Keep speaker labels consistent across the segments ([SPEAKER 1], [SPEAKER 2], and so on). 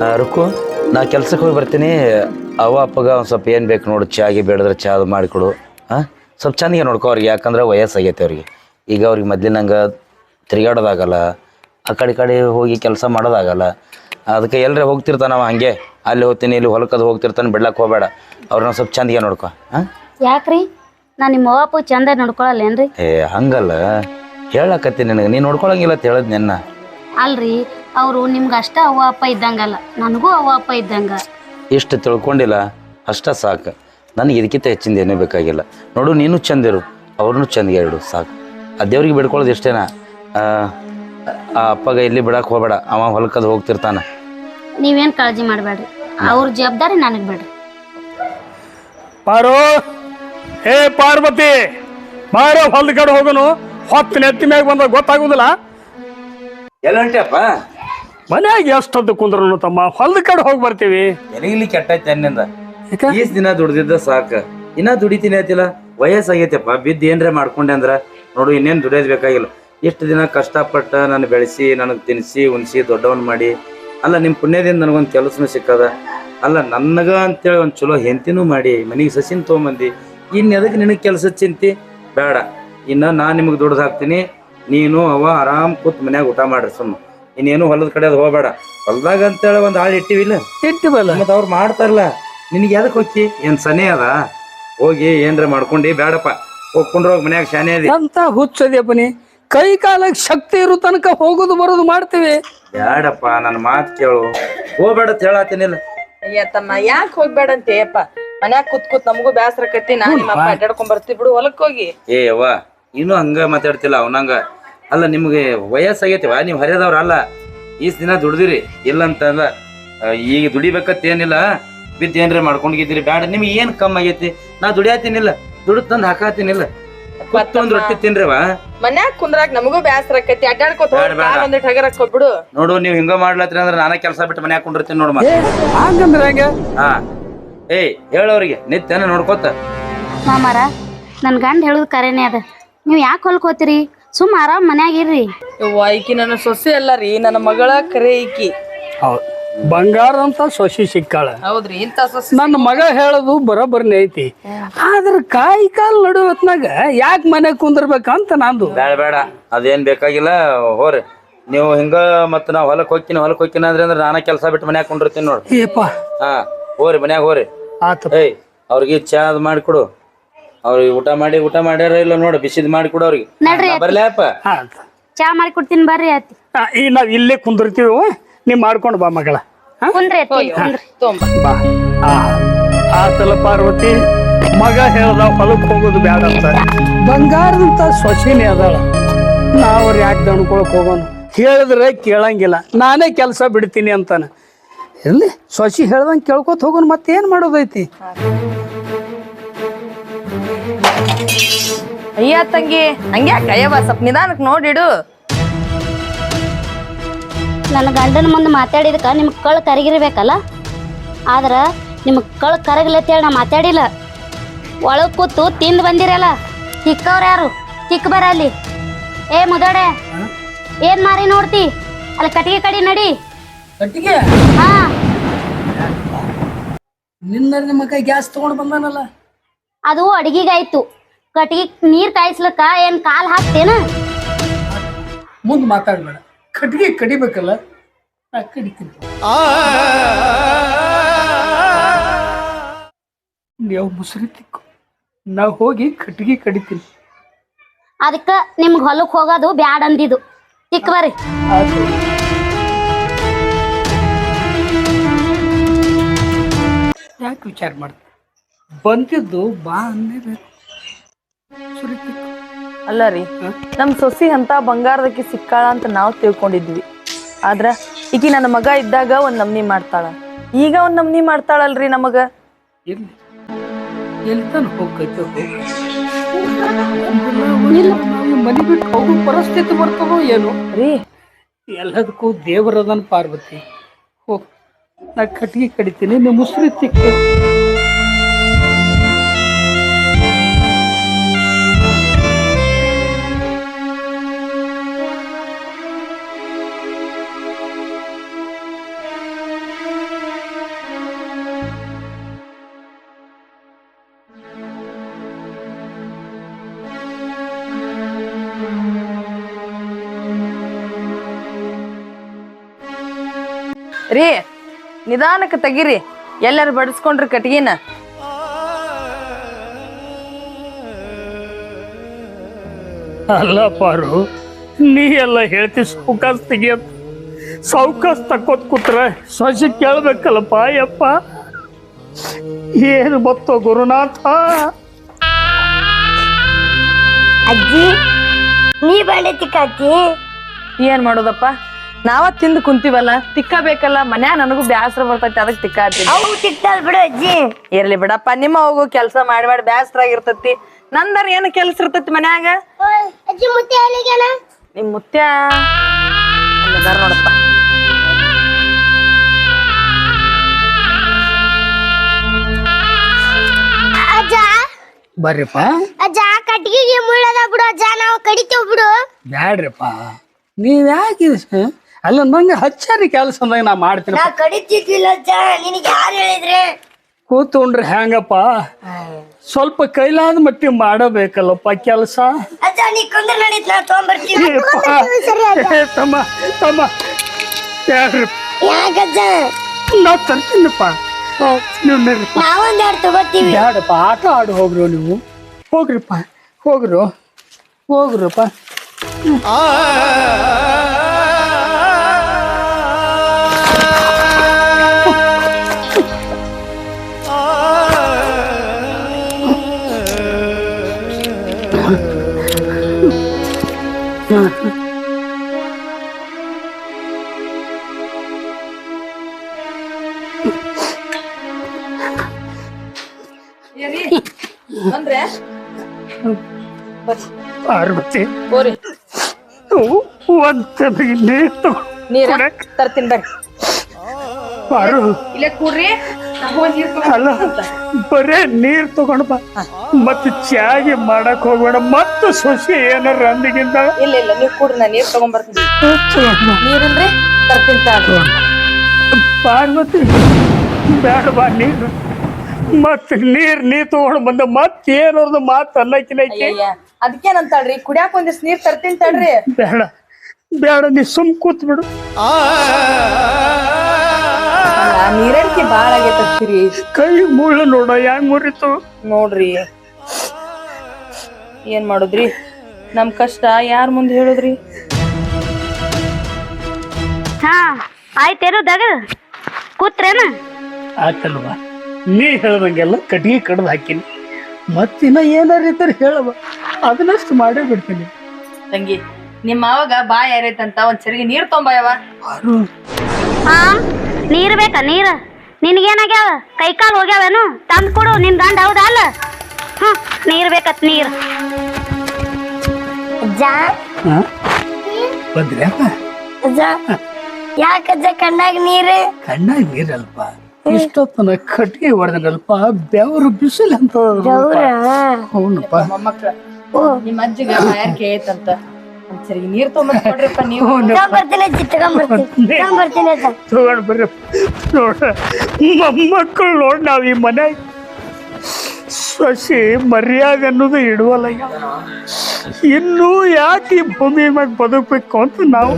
[SPEAKER 1] ಆ, ರುಕ್ಕು ನಾ ಕೆಲ್ಸಕ್ಕೆ ಹೋಗಿ ಬರ್ತೀನಿ. ಅವ ಅಪ್ಪಗ ಒಂದು ಸ್ವಲ್ಪ ಏನು ಬೇಕು ನೋಡು ಚಾಗಿ ಬೇಡದ್ರೆ ಚಾ ಅದು ಮಾಡಿಕೊಡು. ಹಾಂ ಸ್ವಲ್ಪ ಚೆನ್ನಾಗಿ ನೋಡ್ಕೊ ಅವ್ರಿಗೆ ಯಾಕಂದ್ರೆ ವಯಸ್ಸಾಗೈತೆ ಅವ್ರಿಗೆ. ಈಗ ಅವ್ರಿಗೆ ಮೊದ್ಲಿನಂಗೆ ತಿರುಗಾಡೋದಾಗಲ್ಲ ಆ ಕಡೆ ಕಡೆ ಹೋಗಿ ಕೆಲಸ ಮಾಡೋದಾಗಲ್ಲ. ಅದಕ್ಕೆ ಎಲ್ಲರೇ ಹೋಗ್ತಿರ್ತಾನ ಅವ ಹಂಗೆ. ಅಲ್ಲಿ ಹೋಗ್ತೀನಿ ಇಲ್ಲಿ ಹೊಲಕ್ಕದು ಹೋಗ್ತಿರ್ತಾನೆ ಬಿಡ್ಲಕ್ಕೆ ಹೋಗಬೇಡ. ಅವ್ರನ್ನ ಸ್ವಲ್ಪ ಚಂದಿಗೆ ನೋಡ್ಕೊ ಹಾಂ
[SPEAKER 2] ಯಾಕ್ರಿ? ನಾನು ನಿಮ್ಮ ಅವ್ವಪ್ಪ ಚಂದ ನೋಡ್ಕೊಳಲ್ಲೇನ್ರಿ
[SPEAKER 1] ಏ ಹಂಗಲ್ಲ. ಹೇಳಕತ್ತೀನಿ ನಿನಗೆ. ನೀನು ನೋಡ್ಕೊಳಂಗಿಲ್ಲ ಅಂತ ಹೇಳಿದ್ ನಿನ್ನ.
[SPEAKER 2] ಅಲ್ರಿ ಅವರು ನಿಮ್ಗೆ ಅಷ್ಟ ಅವ್ವ ಅಪ್ಪ ಇದ್ದಂಗಲ್ಲ ನನಗೂ ಅವ್ವ ಅಪ್ಪ ಇದ್ದಂಗ.
[SPEAKER 1] ಇಷ್ಟು ತಿಳ್ಕೊಂಡಿಲ್ಲ ಅಷ್ಟ ಸಾಕು. ನನಗೆ ಇದಕ್ಕಿಂತ ಹೆಚ್ಚಿಂದ ಏನೂ ಬೇಕಾಗಿಲ್ಲ. ನೋಡು ನೀನು ಚಂದಿರು ಅವ್ರನ್ನೂ ಚಂದ ಎರಡು ಸಾಕು. ಆ ದೇವ್ರಿಗೆ ಬಿಡ್ಕೊಳ್ಳೋದು ಇಷ್ಟೇನಾ? ಆ ಆ ಅಪ್ಪಗ ಇಲ್ಲಿ ಬಿಡಕ್ಕೆ ಹೋಗ್ಬೇಡ ಅವ ಹೊಲಕ್ಕದು ಹೋಗ್ತಿರ್ತಾನ.
[SPEAKER 2] ನೀವೇನ್ ಕಾಳಜಿ ಮಾಡಬೇಡ್ರಿ ಅವ್ರ ಜವಾಬ್ದಾರಿ ನನಗೆ ಬಿಡ್ರಿ.
[SPEAKER 3] ಪಾರೋ ಏ ಪಾರ್ವತಿ ಬಾರೋ ಹೊಲ್ದ ಕಡೆ ಹೋಗೋನು ಹೊತ್ತು ನೆತ್ತಿ ಮ್ಯಾಗ ಬಂದ ಗೊತ್ತಾಗುದಿಲ್ಲ?
[SPEAKER 1] ಎಲ್ಲ
[SPEAKER 3] ಮನ್ಯಾಗ ಎಷ್ಟೊತ್ತು ಕುಂದ್ರು ತಮ್ಮ ಹೊಲದ ಕಡೆ ಹೋಗಿ ಬರ್ತೀವಿ.
[SPEAKER 1] ಎಲ್ಲಿ ಕೆಟ್ಟೈತೆ ಅನ್ನಿಂದ.
[SPEAKER 3] ಯಾಕ?
[SPEAKER 1] ಈಸ್ ದಿನ ದುಡ್ದಿದ್ದ ಸಾಕು. ಇನ್ನ ದುಡಿತೀನಿ ಆತಿಲ್ಲ ವಯಸ್ಸಾಗೈತಪ್ಪ ಬಿದ್ದು ಏನ್ರೆ ಮಾಡ್ಕೊಂಡೆ ಅಂದ್ರ ನೋಡು ಇನ್ನೇನು ದುಡಿಯೋದ್ ಬೇಕಾಗಿಲ್ಲ. ಇಷ್ಟು ದಿನ ಕಷ್ಟಪಟ್ಟ ನಾನು ಬೆಳೆಸಿ ನನಗೆ ತಿನ್ನಿಸಿ ಉಣ್ಸಿ ದೊಡ್ಡವನ್ ಮಾಡಿ ಅಲ್ಲ ನಿಮ್ಮ ಪುಣ್ಯದಿಂದ ನನಗೊಂದು ಕೆಲಸನೂ ಸಿಕ್ಕದ. ಅಲ್ಲ ನನಗ ಅಂತೇಳಿ ಒಂದು ಚಲೋ ಹೆಂತಿನೂ ಮಾಡಿ ಮನೆಗೆ ಸಸಿನ ತೊಗೊಂಬಂದು ಇನ್ನು ಎದಕ್ಕೆ ನಿನಗೆ ಕೆಲಸ ಚಿಂತಿ? ಬೇಡ. ಇನ್ನು ನಾನು ನಿಮಗೆ ದುಡ್ದು ಹಾಕ್ತೀನಿ ನೀನು ಅವ ಆರಾಮ್ ಕೂತ್ ಮನ್ಯಾಗ ಊಟ ಮಾಡ್ರಿ ಸುಮ್ಮ. ಇನ್ನೇನು ಹೊಲದ ಕಡೆ ಅದು ಹೋಗಬೇಡ. ಹೊಲ್ದಾಗ ಅಂತೇಳಿ ಒಂದು ಆಳು ಇಟ್ಟಿವಿಲ್ಲ
[SPEAKER 3] ಇಟ್ಟಿವಲ್ಲ?
[SPEAKER 1] ಮತ್ತ ಅವ್ರು ಮಾಡ್ತಾರಲ್ಲ. ನಿನಗೆ ಎದಕ್ಕೆ ಹೋಗಿ ಏನ್ ಸನಿ ಅದ? ಹೋಗಿ ಏನ್ರ ಮಾಡ್ಕೊಂಡಿ ಬೇಡಪ್ಪ ಹೋಗ್ಕೊಂಡ್ರ ಹೋಗಿ ಮನ್ಯಾಗ ಶಾನೆ ಅದಿ.
[SPEAKER 3] ಅಂತ ಹುಚ್ಚದ್ಯಪ್ಪ ನೀ ಕೈ ಕಾಲಕ್ಕೆ ಶಕ್ತಿ ಇರೋ ತನಕ ಹೋಗೋದು ಬರೋದು ಮಾಡ್ತೀವಿ.
[SPEAKER 1] ಬೇಡಪ್ಪ ನನ್ನ ಮಾತು ಕೇಳು. ಹೋಗ್ಬೇಡ ಅಂತ ಹೇಳತ್ತೀನಿಲ್ಲ
[SPEAKER 4] ಅಯ್ಯ ತಮ್ಮ ಯಾಕೆ ಹೋಗ್ಬೇಡಂತೆ ಅಪ್ಪ ಮನ್ಯಾಗ ಕೂತ್ ಕೂತ್ ನಮಗೂ ಬೇಸರ ಕತ್ತಿ ನಾನು ನಿಮ್ಮ ಅಪ್ಪ ಅಡ್ಡಾಡ್ಕೊಂಡ್ ಬರ್ತೀವಿ ಬಿಡು ಹೊಲಕ್ ಹೋಗಿ.
[SPEAKER 1] ಏ ಅವ್ವ ಇನ್ನು ಹಂಗ ಮಾತಾಡ್ತಿಲ್ಲ ಅವನಂಗ. ಅಲ್ಲ ನಿಮ್ಗೆ ವಯಸ್ಸಾಗೈತಿವ ನೀವು ಹರಿಯದವ್ರ ಅಲ್ಲ. ಈಸ್ ದಿನ ದುಡ್ದಿರಿ ಇಲ್ಲ ಅಂತಂದ ಈಗ ದುಡಿಬೇಕತ್ತೇನಿಲ್ಲ ಬಿದ್ದು ಏನ್ರಿ ಮಾಡ್ಕೊಂಡಿದ್ದೀರಿ ಬ್ಯಾಡ ನಿಮ್ಗೆ ಏನು ಕಮ್ಮಿ ಆಗೈತಿ? ನಾ ದುಡಿಯಾತೀನಿಲ್ಲ ದುಡ್ದು ತಂದು ಹಾಕಾತೀನಿಲ್ಲ. ಮತ್ತೊಂದು ರೊಟ್ಟಿ ತಿನ್ರಿವಾ
[SPEAKER 4] ಮನ್ಯಾಗ ಕುಂದ್ರಾಗ ನಮಗೂ ಬ್ಯಾಸರ ಆಕೈತಿ ಅಡ್ಡಾಡ್ಕೋತ ಒಂದಿಟ್ಟು
[SPEAKER 1] ನೋಡು ನೀವು ಹಿಂಗ ಮಾಡ್ಲತ್ರಿ ಅಂದ್ರೆ ನಾನೇ ಕೆಲಸ ಬಿಟ್ಟು ಮನ್ಯಾಗ ಕುಂಡಿರ್ತೀನಿ ನೋಡು ಮತ್ತೆ
[SPEAKER 3] ಹಂಗಂದ್ರೆ ಹೆಂಗ?
[SPEAKER 1] ಹಾ. ಏಯ್ ಹೇಳೋರಿಗೆ ನಿತ್ಯನ ನೋಡ್ಕೊತ.
[SPEAKER 2] ಮಾಮಾರ ನನ್ನ ಗಂಡ ಹೇಳುದು ಕರೆನೇ ಅದ. ನೀವು ಯಾಕೆ ಹೊಲ್ಕ್ ಸುಮ್ಮ ಆರಾಮ್ ಮನ್ಯಾಗ ಇರ್ರಿ.
[SPEAKER 4] ಯವ್ವ ಈಕಿ ನನ್ನ ಸೊಸೆ ಅಲ್ಲ ರೀ ನನ್ನ ಮಗಳ ಕರೆ ಈಕಿ.
[SPEAKER 3] ಹೌದು. ಬಂಗಾರ ಅಂತ ಸೊಸಿ ಸಿಕ್ಕಾಳ.
[SPEAKER 4] ಹೌದ್ರಿ ಇಂತ ಸೊಸೆ
[SPEAKER 3] ನನ್ನ ಮಗ ಹೇಳೋದು ಬರೋಬ್ಬರನೇ ಐತಿ. ಆದ್ರ ಕಾಯಿ ಕಾಲ್ ನಡುವತ್ನಾಗ ಹೊತ್ನಾಗ ಯಾಕೆ ಮನೆ ಕುಂದಿರ್ಬೇಕಂತ ನಂದು.
[SPEAKER 1] ಬೇಡ ಬೇಡ ಅದೇನ್ ಬೇಕಾಗಿಲ್ಲ ಹೋರಿ. ನೀವು ಹಿಂಗ ಮತ್ತ ನಾ ಹೊಲಕ್ ಹೋಗ್ತೀನಿ ಹೊಲಕ್ ಹೋಗ್ತೀನಿ ಅಂದ್ರೆ ಅಂದ್ರೆ ನಾನೇ ಕೆಲಸ ಬಿಟ್ಟು ಮನ್ಯಾಗ ಕುಂಡಿರ್ತೀನಿ ನೋಡ್ರಿ
[SPEAKER 3] ಏಪ್ಪ.
[SPEAKER 1] ಹಾ ಹೋರಿ ಮನ್ಯಾಗ ಹೋರಿ.
[SPEAKER 3] ಆತ
[SPEAKER 1] ಏಯ್ ಅವ್ರಿಗೆ ಚಾ ಅದು ಮಾಡಿಕೊಡು ಅವ್ರಿಗೆ ಊಟ ಮಾಡಿ ಊಟ ಮಾಡ್ಯಾರ ಇಲ್ಲ ನೋಡು ಬಿಸಿದ್ ಮಾಡಿ ಅವ್ರಿಗೆ.
[SPEAKER 2] ನಡ್ರಿ
[SPEAKER 3] ಆತ
[SPEAKER 2] ಚಾ ಮಾಡಿ ಕೊಡ್ತೀನಿ ಬರ್ರಿ ಅತ್ತಿ
[SPEAKER 3] ಆ, ಈ ನಾವ್ ಇಲ್ಲೇ ಕುಂದಿರ್ತೀವಿ ನೀ ಮಾಡ್ಕೊಂಡು ಬಾ ಮಗಳ. ಹಾ?
[SPEAKER 2] ಕುಂದ್ರಿ ಅತ್ತಿ ಕುಂದ್ರಿ.
[SPEAKER 4] ತೊಂಬ
[SPEAKER 3] ಬಾ. ಆ ಆತಲ ಪಾರ್ವತಿ ಮಗ ಹೇಳ್ದ ಹೊಲಕ್ ಹೋಗೋದು ಬೇಡ ಅಂತ ಬಂಗಾರದಂತ ಸೊಸಿನೇ ಅದಾಳ. ಅವ್ರ ಯಾಕೆ ದಣ್ಕೊಳಕ್ ಹೋಗೋನು? ಹೇಳಿದ್ರೆ ಕೇಳಂಗಿಲ್ಲ. ನಾನೇ ಕೆಲಸ ಬಿಡ್ತೀನಿ ಅಂತಾನೆ. ಎಲ್ಲಿ? ಸೊಸಿ ಹೇಳ್ದಂಗೆ ಕೇಳ್ಕೊತ ಹೋಗೋನು ಮತ್ತೇನು ಮಾಡೋದೈತಿ?
[SPEAKER 4] ಅಯ್ಯ ತಂಗಿ ಹಂಗೆ ಅಯ್ಯವ್ವ? ಸ್ವಲ್ಪ ನಿಧಾನಕ್ಕೆ ನೋಡಿಡು.
[SPEAKER 2] ನನ್ನ ಗಂಡನ ಮುಂದೆ ಮಾತಾಡಿದಕ್ಕೆ ನಿಮ್ಗೆ ಕಳ್ ಕರಗಿರ್ಬೇಕಲ್ಲ? ಆದ್ರೆ ನಿಮ್ಗೆ ಕಳ್ ಕರಗಲತ್ತೇಳಿ ನಾ ಮಾತಾಡಿಲ್ಲ. ಒಳಗ್ ಕೂತು ತಿಂದು ಬಂದಿರಲ್ಲ ತಿಕ್ಕವ್ರು ಯಾರು? ತಿಕ್ಕ ಬರ ಅಲ್ಲಿ. ಏ ಮುದಡೆ ಏನ್ ಮಾರಿ ನೋಡ್ತಿ? ಅಲ್ಲಿ ಕಟ್ಟಿಗೆ ಕಡಿ ನಡಿ.
[SPEAKER 3] ಕಟ್ಟಿಗೆ?
[SPEAKER 2] ಹಾ.
[SPEAKER 3] ನಿನ್ನ ಕೈ ಗ್ಯಾಸ್ ತಗೊಂಡು ಬಂದಾನಲ್ಲ.
[SPEAKER 2] ಅದು ಅಡಿಗೆಗಾಯ್ತು. ಕಟ್ಟಿಗೆ ನೀರ್ ಕಾಯಿಸ್ಲಕ್ಕ ಏನ್ ಕಾಲ್ ಹಾಕ್ತೇನ?
[SPEAKER 3] ಮುಂದೆ ಮಾತಾಡ್ಬೇಡ. ಕಟ್ಟಿಗೆ ಕಡಿಬೇಕಲ್ಲ ನಾ ಕಡಿತೀನಿ. ನೀವು ಮುಸುರಿ ತಿಕ್ಕು. ನಾ ಹೋಗಿ ಕಟ್ಟಿಗೆ ಕಡಿತೀನಿ.
[SPEAKER 2] ಅದಕ್ಕ ನಿಮ್ಗೆ ಹೊಲಕ್ ಹೋಗೋದು ಬ್ಯಾಡ್ ಅಂದಿದ್ದು. ತಿಕ್ ಬರ್ರಿ.
[SPEAKER 3] ಯಾಕೆ ವಿಚಾರ ಮಾಡ್ತೀನಿ ಬಂದಿದ್ದು ಬಾ ಅನ್ನೇಬೇಕು
[SPEAKER 4] ಅಲ್ಲ ರೀ ನಮ್ ಸೊಸಿ ಅಂತ ಬಂಗಾರದಕ್ಕೆ ಸಿಕ್ಕಾಳ ಅಂತ ನಾವು ತಿಳ್ಕೊಂಡಿದ್ವಿ. ಆದ್ರ ಈಗ ನನ್ನ ಮಗ ಇದ್ದಾಗ ಒಂದ್ ನಮ್ನಿ ಮಾಡ್ತಾಳ. ಈಗ ಒಂದ್ ನಮ್ನಿ ಮಾಡ್ತಾಳಲ್ರಿ ನಮಗ?
[SPEAKER 3] ಎಲ್ಲಿ ಎಲ್ಲಿ ತಾನು ಹೋಗ್ತೈತೆ? ಮನೆ ಬಿಟ್ಟು ಹೋಗೋ ಪರಿಸ್ಥಿತಿ ಬರ್ತದೋ ಏನು?
[SPEAKER 4] ರೀ.
[SPEAKER 3] ಎಲ್ಲದಕ್ಕೂ ದೇವರದನ್ ಪಾರ್ವತಿ. ಹೋಗ್ ನಾ ಕಟ್ಟಿಗೆ ಕಡಿತೀನಿ ನೀವು ಮುಸ್ರಿ ತಿಕ್ಕು.
[SPEAKER 4] ರೀ ನಿಧಾನಕ್ಕೆ ತೆಗಿರಿ. ಎಲ್ಲರೂ ಬಡಿಸ್ಕೊಂಡ್ರಿ ಕಟ್ಗಿನ.
[SPEAKER 3] ಅಲ್ಲ ಪಾರು ನೀ ಎಲ್ಲ ಹೇಳ್ತಿ ಸೌಕಾಸ್ ತೆಗಿಯತ್ ಸೌಕಾಸ್ ತಕ್ಕೋತ್ ಕೂತ್ರ ಸೊಸೆ ಕೇಳ್ಬೇಕಲ್ಲಪ್ಪ ಯಪ್ಪ ಏನು ಬತ್ತೋ ಗುರುನಾಥ?
[SPEAKER 5] ಅಜ್ಜಿ ನೀ ಬಂಡೆ ತಿಕ್ಕಾತಿ.
[SPEAKER 4] ಏನ್ ಮಾಡೋದಪ್ಪ? ನಾವ ತಿಂದು ಕುಂತೀವಲ್ಲ ತಿಕ್ಕಬೇಕಲ್ಲ ಮನ್ಯಾಗ ನನಗೂ ಬ್ಯಾಸರ ಬರ್ತೈತಿ ಅದಕ್ಕೆ ತಿಕ್ಕಾತಿ
[SPEAKER 5] ಅವು ತಿಕ್ತಾಲ್ ಬಿಡು ಅಜ್ಜಿ.
[SPEAKER 4] ಇರ್ಲಿ ಬಿಡಪ್ಪ ನಿಮ್ಮ ಹೋಗು ಕೆಲಸ ಮಾಡಿ ಮಾಡಿ ಬ್ಯಾಸರ ಆಗಿರ್ತತಿ. ನಂದರ ಏನು ಕೆಲಸ ಇರ್ತೈತಿ ಮನ್ಯಾಗ?
[SPEAKER 5] ಅಜ್ಜಿ ಮುತ್ತೆ ಅಲ್ಲಿಗೆನ
[SPEAKER 4] ನಿಮ್ ಮುತ್ಯ ಅಲ್ಲಿದಾರ್ ನೋಡಪ್ಪ.
[SPEAKER 5] ಅಜ್ಜ.
[SPEAKER 3] ಬರ್ರಿಪ್ಪ.
[SPEAKER 5] ಅಜ್ಜ ಕಟ್ಗಿಗೆ ಮುಳ್ಳದ ಬಿಡು ಅಜ್ಜ ನಾವು ಕಡಿತೇವ್ ಬಿಡು.
[SPEAKER 3] ಬ್ಯಾಡ್ರಿಪ್ಪ. ನೀವ್ ಯಾಕೆ ಇದು- ಅಲ್ಲ ನಂಗೆ ಹಚ್ಚಾರಿ ಕೆಲಸ ಅಂದಾಗ ನಾ ಮಾಡ್ತೀನಿ.
[SPEAKER 5] ನಾ ಕಡಿತಿದ್ವಿಲ್ಲ ಅಜ್ಜ ನಿನಗೆ ಯಾರು ಹೇಳಿದ್ರೆ?
[SPEAKER 3] ಕೂತ್ಕೊಂಡ್ರೆ ಹೆಂಗಪ್ಪ ಸ್ವಲ್ಪ ಕೈಲಾದ ಮಟ್ಟಿಗೆ ಮಾಡಬೇಕಲ್ಲಪ್ಪ ಕೆಲಸ.
[SPEAKER 5] ಅಜ್ಜ ನೀ ಕೊಂದ್ರ ನಡೀತ್ ನಾ ಅಜ್ಜ.
[SPEAKER 3] ತಮ್ಮ ತಮ್ಮ. ಬ್ಯಾಡ್ರಿಪ್ಪ
[SPEAKER 5] ಯಾಕಜ್ಜ
[SPEAKER 3] ನಾ ತರ್ತೀನಪ್ಪ. ನೀವು ನಡ್ರಿಪ್ಪ
[SPEAKER 5] ನಾವೊಂದ್ ಎರಡು ತಗೋತೀವಿ?
[SPEAKER 3] ಬ್ಯಾಡಪ್ಪ ಆಟ ಆಡು ಹೋಗ್ರು ನೀವು. ಹೋಗ್ರಿಪ್ಪ ಹೋಗ್ರು. ಹೋಗ್ರಪ್ಪ.
[SPEAKER 4] ಅಂದ್ರೆ?
[SPEAKER 3] ಪಾರ್ವತಿ
[SPEAKER 4] ಹೋರಿ.
[SPEAKER 3] ಒಂದ್ ನೀರು?
[SPEAKER 4] ನೀರ ತರ್ತೀನಿ ಬರ್ರಿ.
[SPEAKER 3] ಪಾರು.
[SPEAKER 4] ಇಲ್ಲೇ ಕೂಡ್ರಿ. ನೀರ್
[SPEAKER 3] ಅಲ್ಲ ಬರೇ ನೀರ್ ತಗೊಂಡ್ ಬಾ. ಮತ್ತೆ ಚಾಗಿ ಮಾಡಕ್ ಹೋಗ್ಬೇಡ. ಮತ್ತೆ ಸೊಸಿ ಏನಾರ ಅಂದಿಗಿಂದ?
[SPEAKER 4] ಇಲ್ಲ ಇಲ್ಲ ನೀವು ಕೂಡ್ರಿ ನಾ ನೀರ್ ತಗೊಂಡ್ ಬರ್ತೀನಿ.
[SPEAKER 3] ಬಾ.
[SPEAKER 4] ತರ್ತೀನಿ
[SPEAKER 3] ಪಾರ್ವತಿ ಬೇಡ ಬಾ ನೀರು ಮತ್ ನೀರ್ ನೀ ತಗೊಂಡ್ ಬಂದ ಮತ್ ಏನೋರ್ದು ಮಾತ್ ಅನ್ನಕಿನಕ್ಕೆ
[SPEAKER 4] ಅಯ್ಯಯ್ಯ ಅದಕ್ಕೇನಂತಾಳ್ರಿ ಕುಡಿಯಾಕ ಒಂದಿವ್ಸ ನೀರ್ ತರ್ತೀನಿ ತಡ್ರಿ
[SPEAKER 3] ಬೇಡ ಬೇಡ ನೀ ಸುಮ್ ಕೂತ್ ಬಿಡು
[SPEAKER 4] ನೀರಡಿಕೆ ಬಾಳ ಆಗೈತತ್ತೀರಿ
[SPEAKER 3] ಕೈ ಮುಳ್ಳು ನೋಡ ಹೆಂಗ್ ಮುರಿತು
[SPEAKER 4] ನೋಡ್ರಿ ಏನ್ ಮಾಡುದ್ರಿ ನಮ್ ಕಷ್ಟ ಯಾರ ಮುಂದೆ ಹೇಳುದ್ರಿ
[SPEAKER 2] ಹಾ ಆಯ್ತೇನು ದಗ ಕೂತ್ರೇನ
[SPEAKER 3] ಆತಲ್ವಾ ನೀ ಹೇಳ್ದಂಗೆಲ್ಲ ಕಟ್ಗೆ ಕಡ್ದು ಹಾಕಿನಿ. ಮತ್ತಿನ್ನ ಏನಾರ ಇದ್ದಾರೆ ಹೇಳವ ಅದನ್ನಷ್ಟು ಮಾಡೇ ಬಿಡ್ತೀನಿ.
[SPEAKER 4] ತಂಗಿ ನಿಮ್ಮ ಅವಾಗ ಬಾ ಯಾರೈತಂತ ಒಂದ್ ಸರಿಗೆ ನೀರ್ ತೊಂಬಯವ
[SPEAKER 3] ಅರು.
[SPEAKER 2] ಹಾ ನೀರ್ ಬೇಕಾ ನೀರ್? ನಿನಗೇನಾಗ್ಯಾವ? ಕೈ ಕಾಲು ಹೋಗ್ಯಾವೇನು? ತಂದು ಕೊಡು ನಿನ್ ಗಂಡ ಹೌದಾ ಅಲ್ಲ? ಹ್ಮ್ ನೀರ್ ಬೇಕತ್ ನೀರ್.
[SPEAKER 5] ಅಜ್ಜ? ಯಾಕಜ್ಜ ಕಣ್ಣಾಗ ನೀರು?
[SPEAKER 3] ಕಣ್ಣಾಗ ನೀರಲ್ಪ ಇಷ್ಟೊತ್ತನ ಕಟ್ಟಿ ಹೊಡೆದನಲ್ಪ ಬೆವರು ಬಿಸಿಲು ಅಂತ
[SPEAKER 4] ಹೌನಪ್ಪ. ನಿಮ್ಮ ಅಜ್ಜಿಗೆ ನೀರ್ ನೀವು.
[SPEAKER 5] ಅಜ್ಜಿ
[SPEAKER 3] ತಗೊಂಡ್ ಬರ್ರಿ. ನೋಡ ಮೊಮ್ಮಕ್ಕಳು ನೋಡ್ ನಾವ್ ಈ ಮನೆ. ಸಸಿ ಮರ್ಯಾದೆ ಅನ್ನೋದು ಇಡುವಲ್ಲ ಇನ್ನೂ ಯಾಕೆ ಈ ಭೂಮಿ ಮ್ಯಾಗ ಬದುಕಬೇಕು ಅಂತ ನಾವು.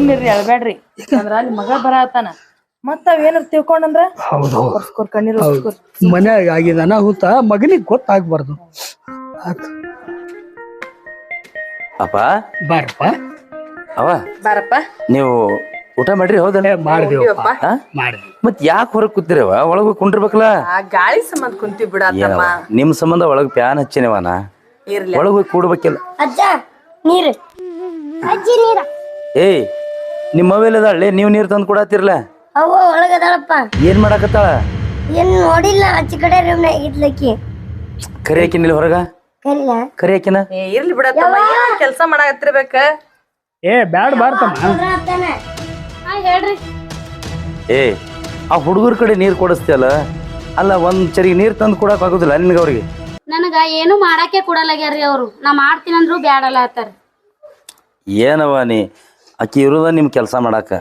[SPEAKER 4] ಸುಮ್ನಿರ್ರಿ ಅಳ್ಬೇಡ್ರಿ ಯಾಕಂದ್ರ ಅಲ್ಲಿ ಮಗ ಬರತಾನ. ಮತ್ತ ಅವೇನಾರ ತಿಳ್ಕೊಂಡಂದ್ರ
[SPEAKER 3] ಹೌದು
[SPEAKER 4] ಒರ್ಸ್ಕೊರ್ ಕಣ್ಣೀರ್ ಒರ್ಸ್ಕೊರ್
[SPEAKER 3] ಮನ್ಯಾಗ ಆಗಿದ ಅನಾಹುತ ಮಗನಿಗೆ ಗೊತ್ತಾಗ್ಬಾರ್ದು. ಆತ್.
[SPEAKER 1] ಅಪ್ಪ?
[SPEAKER 3] ಬಾರಪ್ಪ.
[SPEAKER 1] ಅವ
[SPEAKER 4] ಬಾರಪ್ಪ.
[SPEAKER 1] ನೀವು ಊಟ ಮಾಡ್ರಿ ಹೌದಲ್ಲ?
[SPEAKER 3] ಮಾಡ್ದೇವಪ್ಪ. ಮಾಡಿದ್ವಿ
[SPEAKER 1] ಮತ್ ಯಾಕೆ ಹೊರಗೆ ಕೂತಿರವ? ಒಳಗ ಕುಂಡಿರ್ಬೇಕಲ್ಲ?
[SPEAKER 4] ಆ ಗಾಳಿ ಸಂಬಂಧ ಕುಂತಿ
[SPEAKER 1] ಬಿಡ ನಿಮ್ ಸಂಬಂಧ ಒಳಗೆ ಪ್ಯಾನ್ ಹಚ್ಚಿನವನ
[SPEAKER 4] ಇರ್ಲಿ.
[SPEAKER 1] ಒಳಗೆ ಹೋಗಿ ಕೂಡ್ಬೇಕಿಲ್ಲ.
[SPEAKER 5] ಅಜ್ಜ ನೀರು. ಅಜ್ಜಿ ನೀರ.
[SPEAKER 1] ಏಯ್ ನಿಮ್ಮ ಮೊಬೈಲ್ ಅದಾಳೆ ನೀವು ನೀರು ತಂದು ಕೊಡತ್ತಿರ್ಲ
[SPEAKER 5] ಅವ್ವ ಒಳಗದಾಳಪ್ಪ
[SPEAKER 1] ಏನ್ ಮಾಡಾಕತ್ತಾಳ?
[SPEAKER 5] ಏನ್ ನೋಡಿಲ್ಲ ಆಚೆ ಕಡೆ ರೂಮ್ನಾಗ ಇದ್ಲಕ್ಕಿ.
[SPEAKER 1] ಕರಿ ಹಾಕಿನಿಲ್ಲ ಹೊರಗ?
[SPEAKER 5] ಕರಿಯ
[SPEAKER 1] ಕರಿ ಹಾಕಿನ
[SPEAKER 4] ಏ, ಇರ್ಲಿ ಬಿಡತ್ತಮ್ಮ ಏನ್ ಕೆಲಸ ಮಾಡಾಕತ್ತಿರ್ಬೇಕ?
[SPEAKER 3] ಏ ಬ್ಯಾಡ ಬಾರ್ತಮ್ಮ
[SPEAKER 2] ಹಾ ಹೇಳ್ರಿ.
[SPEAKER 1] ಏ ಆ ಹುಡುಗರ ಕಡೆ ನೀರು ಕೊಡಿಸ್ತೀಯಲ್ಲ? ಅಲ್ಲ ಒಂದ್ ಸರಿ ನೀರು ತಂದು ಕೊಡಕ್ ಆಗುದಿಲ್ಲ ನಿನ್ಗೆ ಅವ್ರಿಗೆ?
[SPEAKER 2] ನನಗ ಏನು ಮಾಡಾಕೆ ಕೊಡಲಾಗ್ಯಾರ್ರಿ ಅವ್ರು. ನಾ ಮಾಡ್ತೀನಂದ್ರು ಬ್ಯಾಡಲ್ಲ ಆತಾರ
[SPEAKER 1] ಏನವ ನೀ? ಆಕಿ ಇರೋದ ನಿಮ್ ಕೆಲಸ ಮಾಡಾಕ.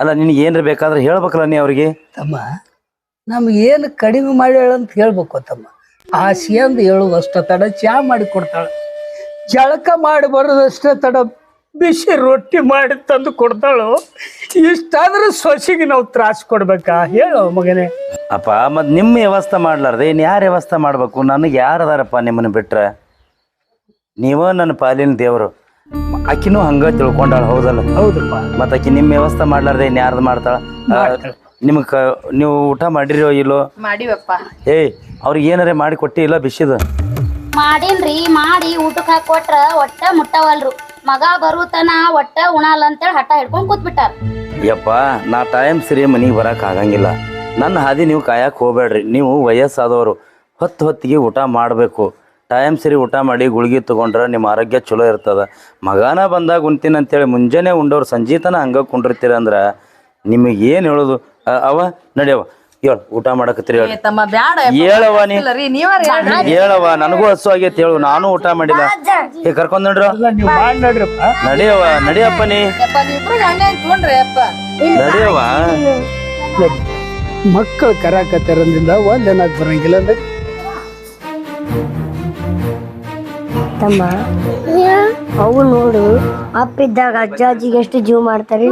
[SPEAKER 1] ಅಲ್ಲ ನಿನಗೆ ಏನ್ರ ಬೇಕಾದ್ರೆ ಹೇಳ್ಬೇಕಲ್ಲ ನೀ ಅವ್ರಿಗೆ?
[SPEAKER 3] ತಮ್ಮ ನಮ್ಗೆ ಏನು ಕಡಿಮೆ ಮಾಡಿ ಅಂತ ಹೇಳ್ಬೇಕು ತಮ್ಮ. ಆಸೆ ಅಂದ್ ಹೇಳುವಷ್ಟ ತಡ ಚಾ ಮಾಡಿ ಕೊಡ್ತಾಳೆ. ಜಳಕ ಮಾಡಿ ಬರೋದಷ್ಟ ತಡ ಬಿಸಿ ರೊಟ್ಟಿ ಮಾಡಿ ತಂದು ಕೊಡ್ತಾಳು. ಇಷ್ಟಾದ್ರೆ ಸೊಸೆಗೆ ನಾವು ತ್ರಾಸ ಕೊಡ್ಬೇಕಾ? ಹೇಳು ಮಗನೇ.
[SPEAKER 1] ಅಪ್ಪ ಮತ್ತು ನಿಮ್ಮ ವ್ಯವಸ್ಥೆ ಮಾಡ್ಲಾರ್ದೆ ಇನ್ನು ಯಾರು ವ್ಯವಸ್ಥೆ ಮಾಡ್ಬೇಕು? ನನಗೆ ಯಾರು ಅದಾರಪ್ಪ ನಿಮ್ಮನ್ನು ಬಿಟ್ರೆ? ನೀವ ನನ್ನ ಪಾಲಿನ ದೇವರು. ಆಕಿನೂ ಹಂಗ ತಿಳ್ಕೊಂಡಾಳ ಹೌದಲ್ಲ?
[SPEAKER 3] ಹೌದಪ್ಪ.
[SPEAKER 1] ಮತ್ತು ಆಕಿ ನಿಮ್ಮ ವ್ಯವಸ್ಥೆ ಮಾಡ್ಲಾರ್ದೆ ಇನ್ಯಾರದು ಯಾರ್ದು ಮಾಡ್ತಾಳ? ನಿಮ್ಗೆ ನೀವು ಊಟ ಮಾಡಿರೋ ಇಲ್ಲೋ?
[SPEAKER 4] ಮಾಡಿವಪ್ಪ.
[SPEAKER 1] ಏಯ್ ಅವ್ರಿಗೆ ಏನಾರೇ ಮಾಡಿ ಕೊಟ್ಟಿ ಇಲ್ಲ ಬಿಸಿದ?
[SPEAKER 2] ಮಾಡೀನ್ರಿ ಮಾಡಿ ಊಟಕ್ಕೆ ಹಾಕೊಟ್ರ ಕೊಟ್ರ ಒಟ್ಟ ಮುಟ್ಟವಲ್ರು. ಮಗ ಬರುತನ ಒಟ್ಟ ಉಣಲ್ಲ ಅಂತೇಳಿ ಹಠ ಹಿಡ್ಕೊಂಡ್ ಕೂತ್ಬಿಟ್ಟಾರ.
[SPEAKER 1] ಯಪ್ಪ ನಾ ಟೈಮ್ ಸರಿ ಮನಿಗೆ ಬರಕ್ ಆಗಂಗಿಲ್ಲ. ನನ್ನ ಹಾದಿ ನೀವು ಕಾಯಕ್ ಹೋಗ್ಬೇಡ್ರಿ. ನೀವು ವಯಸ್ಸಾದವರು. ಹೊತ್ತು ಹೊತ್ತಿಗೆ ಊಟ ಮಾಡಬೇಕು. ಟೈಮ್ ಸರಿ ಊಟ ಮಾಡಿ ಗುಳಿಗೆ ತೊಗೊಂಡ್ರೆ ನಿಮ್ಮ ಆರೋಗ್ಯ ಚಲೋ ಇರ್ತದೆ. ಮಗನ ಬಂದಾಗ ಉಣ್ತೀನಿ ಅಂತೇಳಿ ಮುಂಜಾನೆ ಉಂಡವ್ರು ಸಂಜೀತನ ಹಂಗೆ ಕುಂಡಿರ್ತೀರ ಅಂದ್ರೆ ನಿಮಗೆ ಏನು ಹೇಳೋದು? ಅವ ನಡೆಯವ ಹೇಳ ಊಟ ಮಾಡಕತ್ತೀರಿ ಹೇಳಿ.
[SPEAKER 4] ತಮ್ಮ ಬ್ಯಾಡ
[SPEAKER 1] ಹೇಳವ ನೀ. ಹೇಳವ ನನಗೂ ಹಸು ಆಗೈತಿ ಹೇಳು ನಾನು ಊಟ ಮಾಡಿಲ್ಲ. ಏ ಕರ್ಕೊಂಡ್ ನಡ್ರ ನಡೆಯವ ನಡೆಯಪ್ಪ ನೀ. ನಡಿಯವ
[SPEAKER 3] ಮಕ್ಕಳು ಕರಾಕತ್ತಿರೋದ್ರಿಂದ ಒಂದೇನಾಗ್ ಬರಂಗಿಲ್ಲ ಅಂದ್ರೆ
[SPEAKER 5] ತಮ್ಮ? ಅವು ನೋಡು ಅಪ್ಪ ಇದ್ದಾಗ ಅಜ್ಜ ಅಜ್ಜಿಗೆ ಎಷ್ಟು ಜೀವ ಮಾಡ್ತಾರೆ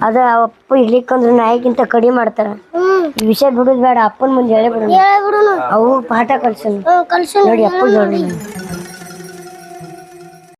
[SPEAKER 5] ಅದ ಅಪ್ಪ ಇರ್ಲಿಕ್ಕಂದ್ರೆ ನಾಯಿಗಿಂತ ಕಡಿ ಮಾಡ್ತಾರ. ಈ ವಿಷಯ ಬಿಡುದ್ ಬೇಡ ಅಪ್ಪನ ಮುಂದೆ ಹೇಳಿ ಬಿಡೋಣ. ಅವು ಪಾಠ ಕಲ್ಸನ್ ನೋಡಿ ಅಪ್ಪ ನೋಡಿ.